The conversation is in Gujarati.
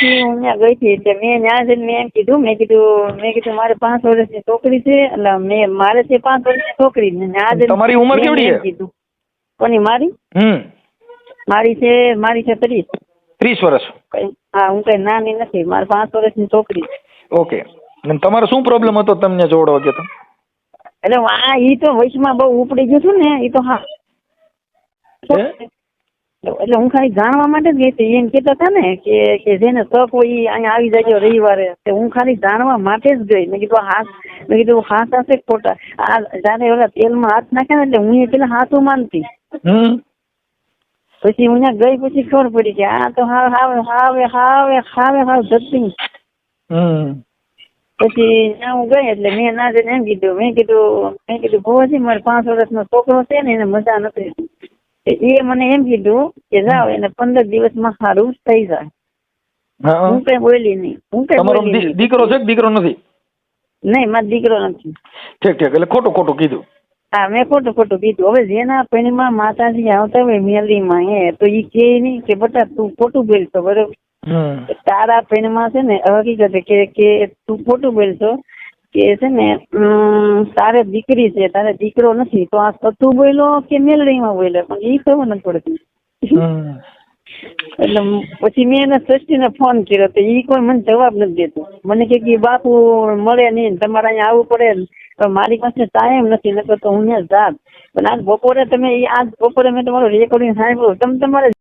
પછી હું ત્યાં ગઈ હતી એટલે મેં ત્યાં જઈને મેં એમ કીધું મેં કીધું મેં કીધું મારે પાંચ વર્ષની છોકરી છે. એટલે મેં મારે છે પાંચ વર્ષની છોકરી. ને ત્યાં તમારી ઉંમર કેવડી છે? કીધું. કોની મારી? હમ. મારી છે મારી છે ત્રીસ. ત્રીસ વર્ષ. હા હું કઈ નાની નથી મારે પાંચ વર્ષની છોકરી ઓકે. તમારો શું પ્રોબ્લેમ હતો તમને જોડવા કે તો? એટલે આ ઈ તો વચમાં બહુ ઉપડી ગયું છું ને ઈ તો હે? એટલે હું ખાલી જાણવા માટે જ ગઈ હતી. એમ કહેતા હતા ને કે કે જેને તક હોય એ અહીંયા આવી જાય રવિવારે. તે હું ખાલી જાણવા માટે જ ગઈ. મેં કીધું હાથ મેં કીધું હાથ હશે ખોટા આ જયારે ઓલા તેલમાં હાથ નાખે ને એટલે હું એ પેલા હાથું માનતી પછી હું ત્યાં ગઈ પછી ખબર પડી કે આ તો હાવ હાવે હાવે હાવે હાવે હાવ જતી. પછી ત્યાં હું ગઈ એટલે મેં ના જઈને એમ કીધું મેં કીધું મેં કીધું ભુવાજી મારે પાંચ વર્ષનો છોકરો છે ને એને મજા નથી. એ મને એમ કીધું કે જાઓ એને પંદર દિવસમાં સારું થઈ જાય. હું કઈ બોલી નહીં. હું કઈ તમારો દીકરો છે દીકરો નથી? નહીં મારો દીકરો નથી. ઠીક ઠીક. એટલે ખોટું ખોટું કીધું. હા મેં ખોટું ખોટું કીધું. હવે જેના પૈણીમાં માતાજી આવતા હોય મેલીમાં એ તો એ કે નહીં કે બટા તું ખોટું બોલશો બરોબર? તારા પૈણમાં છે ને હકીકત કે કે તું ખોટું બોલશો કે છે ને તારે દીકરી છે તારે દીકરો નથી તો આ સતું બોલ્યો કે મેલડીમાં બોલ્યો? પણ એ ખબર નથી પડતી. એટલે પછી મેં એને સૃષ્ટિને ફોન કર્યો તો એ કોઈ મને જવાબ નથી દેતો. મને કે કે બાપુ મળે નહીં તમારે અહીંયા આવવું પડે. ને મારી પાસે ટાઈમ નથી નકર તો હું ત્યાં જાત. પણ આજ બપોરે તમે આજ બપોરે મેં તમારું રેકોર્ડિંગ સાંભળ્યું. તમે તમારે